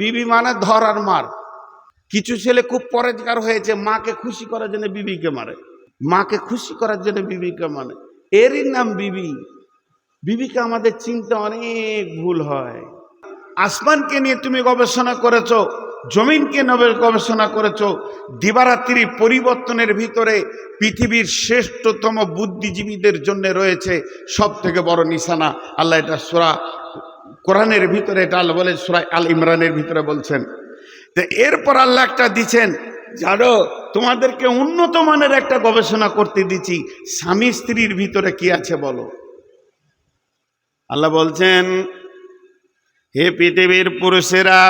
বিবি মানে ধর আর মার। কিছু ছেলে খুব পরেজগার হয়েছে, মাকে খুশি করার জন্য বিবিকে মারে। মাকে খুশি করার জন্য বিবিকে মানে এরই নাম বিবি। বিবিকে আমাদের চিন্তা অনেক ভুল হয়। আসমানকে নিয়ে তুমি গবেষণা করেছ, জমিনকে নবে গবেষণা করেছ দিবারাত্রি পরিবর্তনের ভিতরে পৃথিবীর শ্রেষ্ঠতম বুদ্ধিজীবীদের জন্য রয়েছে সব থেকে বড় নিশানা। আল্লাহ এটা সুরা কোরআনের ভিতরে এটা আল্লাহ বলে, সুরা আল ইমরানের ভিতরে বলছেন। এরপর আল্লাহ একটা দিচ্ছেন, জানো, তোমাদেরকে উন্নত মানের একটা গবেষণা করতে দিচ্ছি। স্বামী স্ত্রীর ভিতরে কি আছে বলো? আল্লাহ বলছেন, হে পৃথিবীর পুরুষেরা,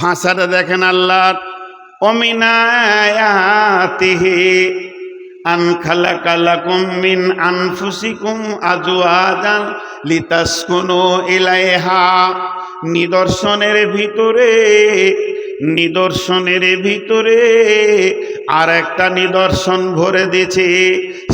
ভাষাটা দেখেন আল্লাহ, অমিনায়াতিহি আন নিদর্শনের ভিতরে নিদর্শনের ভিতরে আর একটা নিদর্শন ভরে দিয়েছে।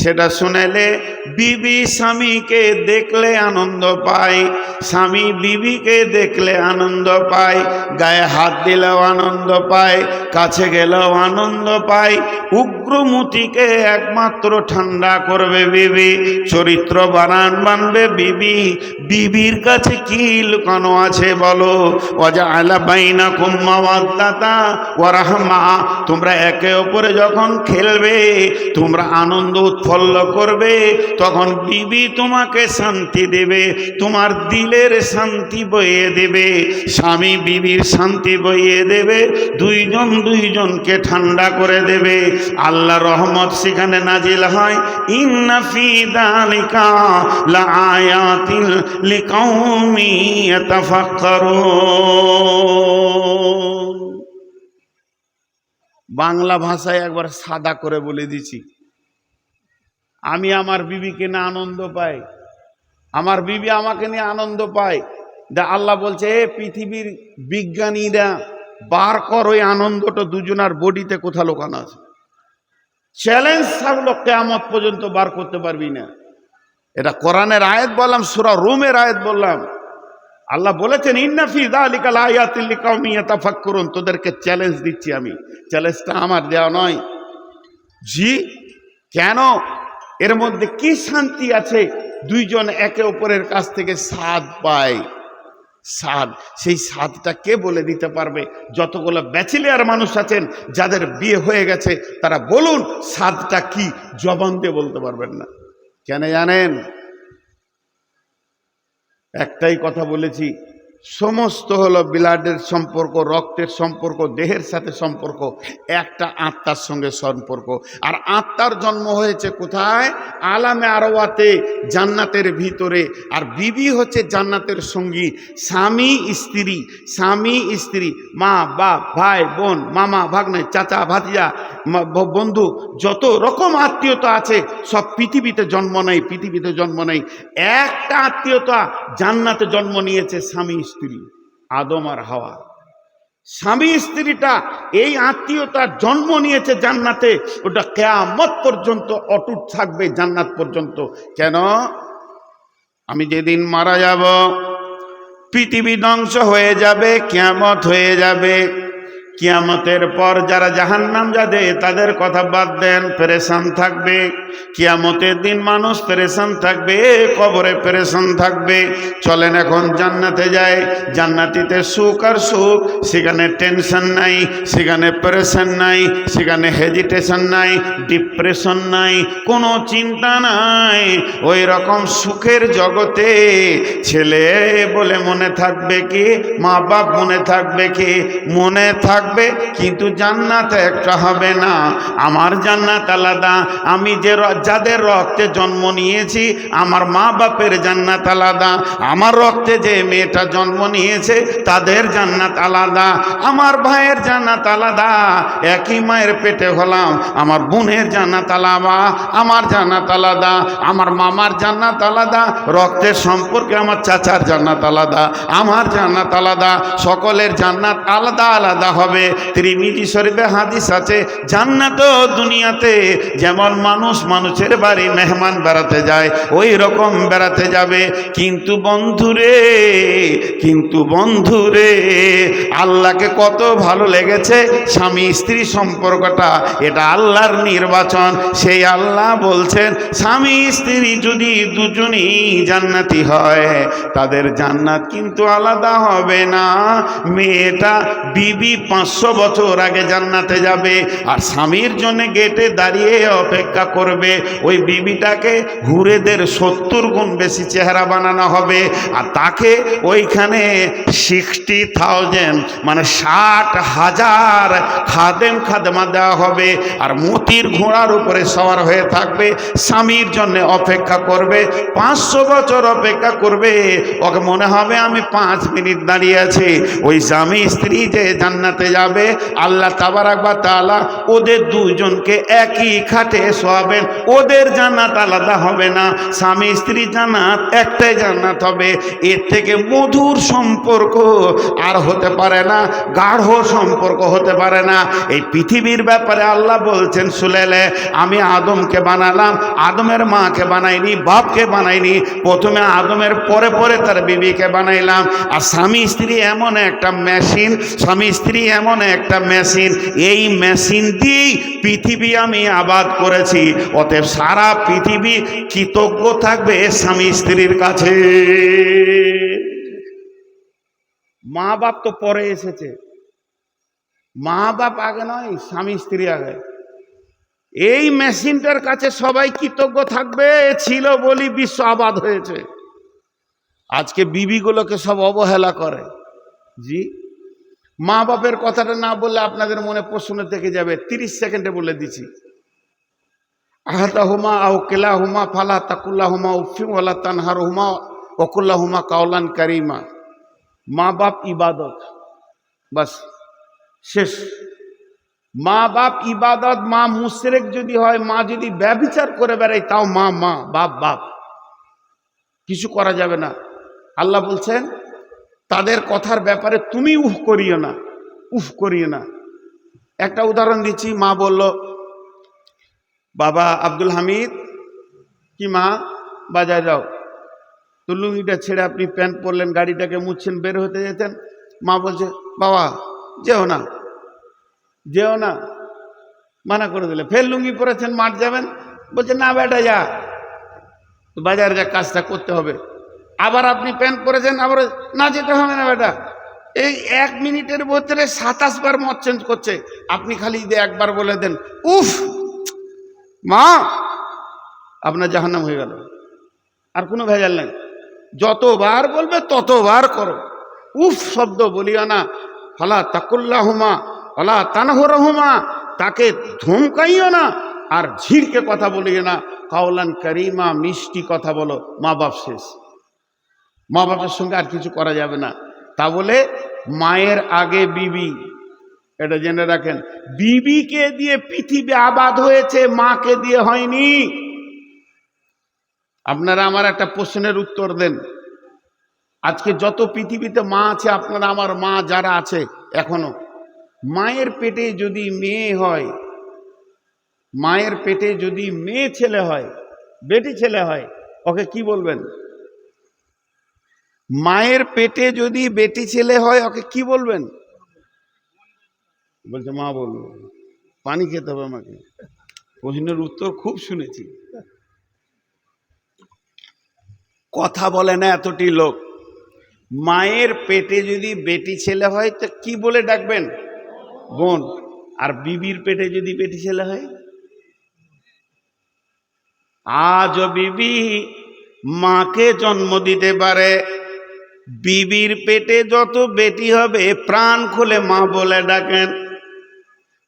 সেটা শুনেলে বিবি স্বামীকে দেখলে আনন্দ পায়। স্বামী বিবিকে দেখলে আনন্দ পায়। গায়ে হাত দিলেও আনন্দ পায়। কাছে গেলেও আনন্দ পায়। উগ্রমতিকে একমাত্র ঠান্ডা করবে বিবি। চরিত্র বানান বানবে বিবি। বিবির কাছে কি লুকানো আছে বলো? অজা আলা বাইনা কুম্মাওয়াদ্দাতা ওয়ারাহমা তোমরা একে অপরে যখন খেলবে, তোমরা আনন্দ উৎফল্ল করবে, তখন বিবি তোমাকে শান্তি দেবে, তোমার দিলের শান্তি বইয়ে দেবে, স্বামী বিবির শান্তি বইয়ে দেবে, দুইজন দুইজনকে ঠান্ডা করে দেবে। আল্লাহ রহমত সেখানে নাজিল হয়। ইন্না ফি দালিকা লাআয়াতিন লিকাউমি ইয়াতাফাক্কারুন। বাংলা ভাষায় একবার সাদা করে বলে দিছি। আমি আমার বিবিকে না আনন্দ পাই। আমার বিবি আমাকে নিয়ে আনন্দ পায়। দা আল্লাহ বলছে, এ পৃথিবীর বিজ্ঞানীরা, বার কর ওই আনন্দটা দুজনার বডিতে, কোথা লোকানো আছে? চ্যালেঞ্জ থাকল কেয়ামত পর্যন্ত বার করতে পারবি না। এটা কোরআনের আয়াত বললাম, সুরা রুমের আয়াত বললাম। আল্লাহ বলেছেন ইন্নাফি দালিকাল আয়াতিল লিকাউমি ইয়াতাফাক্কুরুন। তোদেরকে চ্যালেঞ্জ দিচ্ছি আমি। চ্যালেঞ্জটা আমার দেওয়া নয়। জি, কেন? এর মধ্যে কি শান্তি আছে? দুইজন একে অপরের কাছ থেকে স্বাদ পায়। স্বাদ, সেই স্বাদটা কে বলে দিতে পারবে? যতগুলো ব্যাচেলিয়ার মানুষ আছেন, যাদের বিয়ে হয়ে গেছে, তারা বলুন, স্বাদটা কি? জবান দিয়ে বলতে পারবেন না। কেন জানেন? একটাই কথা বলেছি সমস্ত হলো ব্লাডের সম্পর্ক, রক্তের সম্পর্ক, দেহের সাথে সম্পর্ক, একটা আত্মার সঙ্গে সম্পর্ক। আর আত্মার জন্ম হয়েছে কোথায়? আলামে আরওয়াতে, জান্নাতের ভিতরে। আর বিবি হচ্ছে জান্নাতের সঙ্গী, স্বামী, স্ত্রী। স্বামী, স্ত্রী, মা, বাপ, ভাই, বোন, মামা, ভাগ্নে, চাচা, ভাতিজা বন্ধু, যত রকম আত্মীয়তা আছে, সব পৃথিবীতে জন্ম নেয় পৃথিবীতে জন্ম নেয় একটা আত্মীয়তা জান্নাতে জন্ম নিয়েছে স্বামী স্ত্রী, আদম আর হাওয়া। স্বামী স্ত্রীটা এই আত্মীয়তার জন্ম নিয়েছে জান্নাতে, ওটা কেয়ামত পর্যন্ত অটুট থাকবে জান্নাত পর্যন্ত। কেন? আমি যেদিন মারা যাব, পৃথিবী ধ্বংস হয়ে যাবে, কেয়ামত হয়ে যাবে। কিয়ামতের পর যারা জাহান্নাম যাবে, তাদের কথা বাদ দেন, পেরেশান থাকবে। কিয়ামতের দিন মানুষ পেরেশান থাকবে, কবরে পেরেশান থাকবে। চলেন এখন জান্নাতে যায় জান্নাতিতে সুখ আর সুখ, সেখানে টেনশন নাই, সেখানে প্রেশান নাই, সেখানে হেজিটেশন নাই, ডিপ্রেশন নাই, কোনো চিন্তা নাই। ওই রকম সুখের জগতে ছেলে বলে মনে থাকবে কি, মা বাপ মনে থাকবে কি, মনে থাকবে, কিন্তু জান্নাত একটা হবে না। আমার জান্নাত আলাদা। আমি যে যাদের রক্তে জন্ম নিয়েছি, আমার মা বাপের জান্নাত আলাদা। আমার রক্তে যে মেয়েটা জন্ম নিয়েছে, তাদের জান্নাত আলাদা। আমার ভাইয়ের জান্নাত আলাদা। একই মায়ের পেটে হলাম। আমার বোনের জান্নাত আলাদা। আমার জান্নাত আলাদা। আমার মামার জান্নাত আলাদা। রক্তের সম্পর্কে আমার চাচার জান্নাত আলাদা। আমার জান্নাত আলাদা। সকলের জান্নাত আলাদা আলাদা হবে। হবে ত্রিমিজি শরীফে হাদিস আছে, জান্নাত দুনিয়াতে যেমন মানুষ মানুষের বাড়ি মেহমান বেড়াতে যায়, ওই রকম বেড়াতে যাবে। কিন্তু বন্ধুরে কিন্তু বন্ধুরে, আল্লাহকে কত ভালো লেগেছে, স্বামী স্ত্রী সম্পর্কটা, এটা আল্লাহর নির্বাচন। সেই আল্লাহ বলছেন, স্বামী স্ত্রী যদি দুজনই জান্নাতি হয়, তাদের জান্নাত কিন্তু আলাদা হবে না। মেয়েটা বিবি পাঁচশো বছর আগে জান্নাতে যাবে আর স্বামীর জন্য গেটে দাঁড়িয়ে অপেক্ষা করবে। ওই বিবিটাকে হুরেদের সত্তর গুণ বেশি চেহারা বানানো হবে আর তাকে ওইখানে সিক্সটি থাউজেন্ড মানে ষাট হাজার খাদেম খাদেমা দেওয়া হবে আর মতির ঘোড়ার উপরে সওয়ার হয়ে থাকবে। স্বামীর জন্য অপেক্ষা করবে, পাঁচশো বছর অপেক্ষা করবে। ওকে মনে হবে আমি পাঁচ মিনিট দাঁড়িয়ে আছি। ওই স্বামী স্ত্রী যে জান্নাতে যাবে, আল্লাহ তাবারাকবা তালা ওদের দুজনকে একই খাটে শোয়াবেন। ওদের জান্নাত আলাদা হবে না। স্বামী স্ত্রী জান্নাত একটাই জান্নাত হবে। এর থেকে মধুর সম্পর্ক আর হতে পারে না, গাঢ় সম্পর্ক হতে পারে না। এই পৃথিবীর ব্যাপারে আল্লাহ বলছেন, সুলেলে, আমি আদমকে বানালাম, আদমের মাকে বানাইনি, বাপকে বানাইনি। প্রথমে আদমের, পরে পরে তার বিবিকে বানাইলাম। আর স্বামী স্ত্রী এমন একটা মেশিন, স্বামী স্ত্রী এমন একটা মেশিন, এই মেশিন দিয়েই পৃথিবী আমি আবাদ করেছি। অতএব সারা পৃথিবী কৃতজ্ঞ থাকবে স্বামী স্ত্রীর কাছে। মা বাপ তো পরে এসেছে। মা বাপ আগে নয়, স্বামী স্ত্রী আগে। এই মেশিনটার কাছে সবাই কৃতজ্ঞ থাকবে, ছিল বলি বিশ্ব আবাদ হয়েছে। আজকে বিবিগুলোকে সব অবহেলা করে। জি? মা বাপের কথাটা না বললে আপনাদের মনে প্রশ্ন থেকে যাবে। তিরিশ সেকেন্ডে বলে দিছি আহাতা হুমা আও কেলা হুমা ফালা তাকুল্লা হুমা উফিম তানহার হুমা ওকুল্লা হুমা কাউলান কারিমা। মা বাপ ইবাদত। বাস, শেষ। মা বাপ ইবাদত, মা মুশরেক যদি হয়, মা যদি ব্যবিচার করে বেড়ায়, তাও মা মা, বাপ বাপ। কিছু করা যাবে না। আল্লাহ বলছেন তাদের কথার ব্যাপারে তুমি উফ করিও না উফ করিও না। একটা উদাহরণ দিচ্ছি, মা বলল, বাবা আব্দুল হামিদ, কি মা? বাজার যাও। তো লুঙ্গিটা ছেড়ে আপনি প্যান্ট পরলেন, গাড়িটাকে মুছছেন, বের হতে যেতেন। মা বলছে, বাবা, যেও না যেও না। মানা করে দিলে, ফের লুঙ্গি পরেছেন, মাঠ যাবেন? বলছে, না বেটা, যা। বাজারে যা, কাজটা করতে হবে। আবার আপনি প্যান্ট পরেছেন আবার না যেতে হবে না বেটা। এই এক মিনিটের ভিতরে সাতাশ বার মত চেঞ্জ করছে। আপনি খালি যদি একবার বলে দেন, উফ, মা, আপনার জাহান্নাম হয়ে গেল। আর কোনো ভেজাল নেই। যতবার বলবে ততবার করো। উফ, শব্দ বলিও না। ফলা তাকুল্লাহুমা, ফলা তানহরহুমা, তাকে ধমকাইও না আর ঝিরকে কথা বলিও না। কাউলান করিমা, মিষ্টি কথা বলো, মা বাপ শেষ। মা বাপের সঙ্গে আর কিছু করা যাবে না। তা বলে মায়ের আগে বিবি, এটা জেনে রাখেন, বিবিকে দিয়ে পৃথিবী আবাদ হয়েছে, মাকে দিয়ে হয়নি। আপনারা আমার একটা প্রশ্নের উত্তর দেন। আজকে যত পৃথিবীতে মা আছে, আপনারা আমার মা যারা আছে, এখনও, মায়ের পেটে যদি মেয়ে হয়, মায়ের পেটে যদি মেয়ে ছেলে হয়, বেটি ছেলে হয়, ওকে কি বলবেন? মায়ের পেটে যদি বেটি ছেলে হয়, ওকে কি বলবেন? বলছে, মা, বলব। পানি খেতে হবে আমাকে। প্রশ্নের উত্তর খুব শুনেছি। কথা বলে না এতটি লোক। মায়ের পেটে যদি বেটি ছেলে হয়, তো কি বলে ডাকবেন? বোন। আর বিবির পেটে যদি বেটি ছেলে হয়? আজও বিবি মাকে জন্ম দিতে পারে। বিবির পেটে যত বেটি হবে প্রাণ খুলে মা বলে ডাকেন।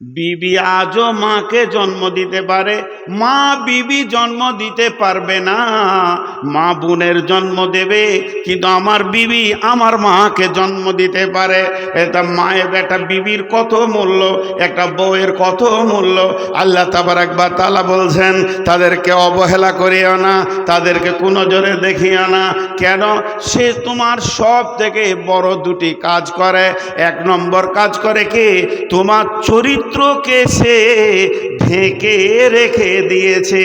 বিবি আজও মাকে জন্ম দিতে পারে। মা বিবি জন্ম দিতে পারবে না। মা বোনের জন্ম দেবে, কিন্তু আমার বিবি আমার মাকে জন্ম দিতে পারে। এটা মায়ের একটা বিবির কত মূল্য, একটা বউয়ের কত মূল্য। আল্লাহ তাবার একবার তালা বলছেন, তাদেরকে অবহেলা করিও না, তাদেরকে কোনো জোরে দেখিও না। কেন? সে তোমার সব থেকে বড় দুটি কাজ করে। এক নম্বর কাজ করে কি? তোমার চরিত্রকে সে ঢেকে রেখে দিয়েছে।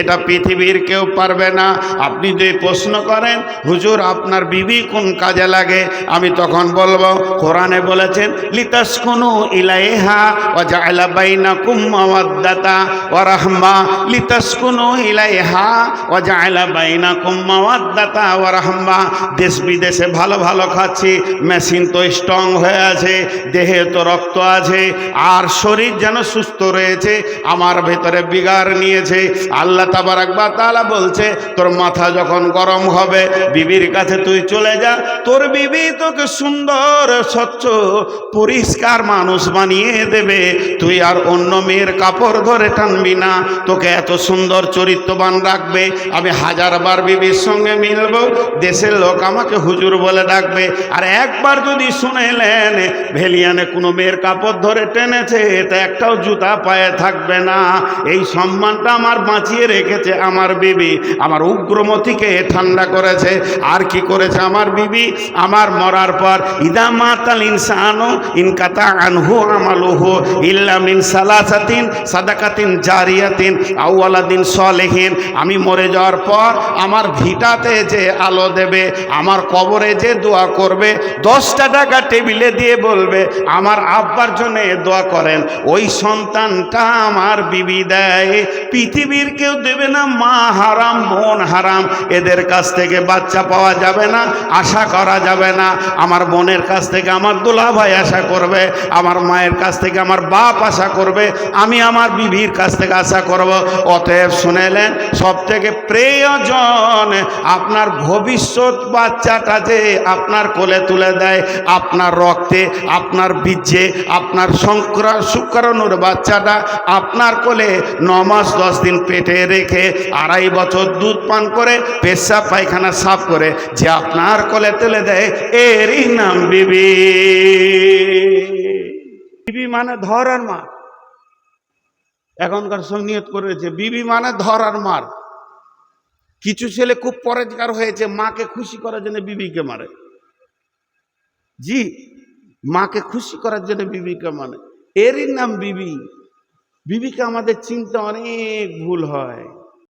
এটা পৃথিবীর কেউ পারবে না। আপনি যদি প্রশ্ন করেন, হুজুর, আপনার বিবি কোন কাজে লাগে? আমি তখন বলব, কোরআনে বলেছেন লিতাস কোনো ইলাইহা ও জায়লা বাইনা কুম্মাওয়াদ্দাতা ও রাহমা। লিতাস কোনো ইলাইহা ও জায়লা বাইনা কুম্মাওয়াদ্দাতা ও রাহমা। দেশ বিদেশে ভালো ভালো খাচ্ছি, মেশিন তো স্ট্রং হয়ে আছে, দেহে তো রক্ত আছে আর শরীর যেন সুস্থ রয়েছে, আমার ভেতরে বিগার নিয়েছে। আল্লাহ তাবার একবার তালা বলছে, তোর মাথা যখন গরম হবে, বিবির কাছে তুই চলে যা। তোর বিবি তোকে সুন্দর, স্বচ্ছ, পরিষ্কার মানুষ বানিয়ে দেবে। তুই আর অন্য মেয়ের কাপড় ধরে টানবি না। তোকে এত সুন্দর চরিত্রবান রাখবে। আমি হাজারবার বিবির সঙ্গে মিলবো। দেশের লোক আমাকে হুজুর বলে ডাকবে। আর একবার যদি শুনেলেন ভেলিয়ানে কোনো মেয়ের কাপড় ধরে টেনেছে তা একটাও জুতা পায়ে থাকবে না। এই সম্মানটা আমার বাঁচিয়ে রেখেছে আমার বিবি। আমার উগ্রমতিকে ঠান্ডা করেছে। আর কি করেছে আমার বিবি? আমার মরার পর, ইদা মাতাল ইনসানো ইনকাতা আনহু আমালুহু ইল্লা মিন সালাসাতিন সাদাকাতিন জারিয়াতিন আউয়ালাদিন সলেহিন। আমি মরে যাওয়ার পর আমার ভিটাতে যে আলো দেবে, আমার কবরে যে দোয়া করবে, দশটা টাকা টেবিলে দিয়ে বলবে, আমার আব্বার জন্য দোয়া করেন, ওই সন্তানটা আমার বিবি দেয়। পৃথিবীর কেউ দেবে না, মা হারাম, বোন হারাম। এদের কাছ থেকে বাচ্চা পাওয়া যাবে না, আশা করা যাবে না। আমার বোনের কাছ থেকে আমার দোলা ভাই আশা করবে, আমার মায়ের কাছ থেকে আমার বাপ আশা করবে, আমি আমার বিবির কাছ থেকে আশা করব। অতএব শুনেলেন সব থেকে প্রয়োজন আপনার ভবিষ্যৎ বাচ্চাটা যে আপনার কোলে তুলে দেয়, আপনার রক্তে, আপনার বীর্যে আপনার শুক্রাণুর বাচ্চাটা আপনার কোলে ন মাস দশ দিন পেটে রেখে আড়াই বছর দুধ পান করে পেশা পায়খানা সাফ করে, যে আপনার কোলে তুলে দেয়, এরই নাম বিবি। বিবি মানে ধর আর মার। এখনকার সঙ্গে নিয়ত করেছে বিবি মানে ধর আর মার। কিছু ছেলে খুব পরেজগার হয়েছে, মাকে খুশি করার জন্য বিবিকে মারে। জি মাকে খুশি করার জন্য বিবিকে মানে। এরই নাম বিবি। বিবিকে আমাদের চিন্তা অনেক ভুল হয়।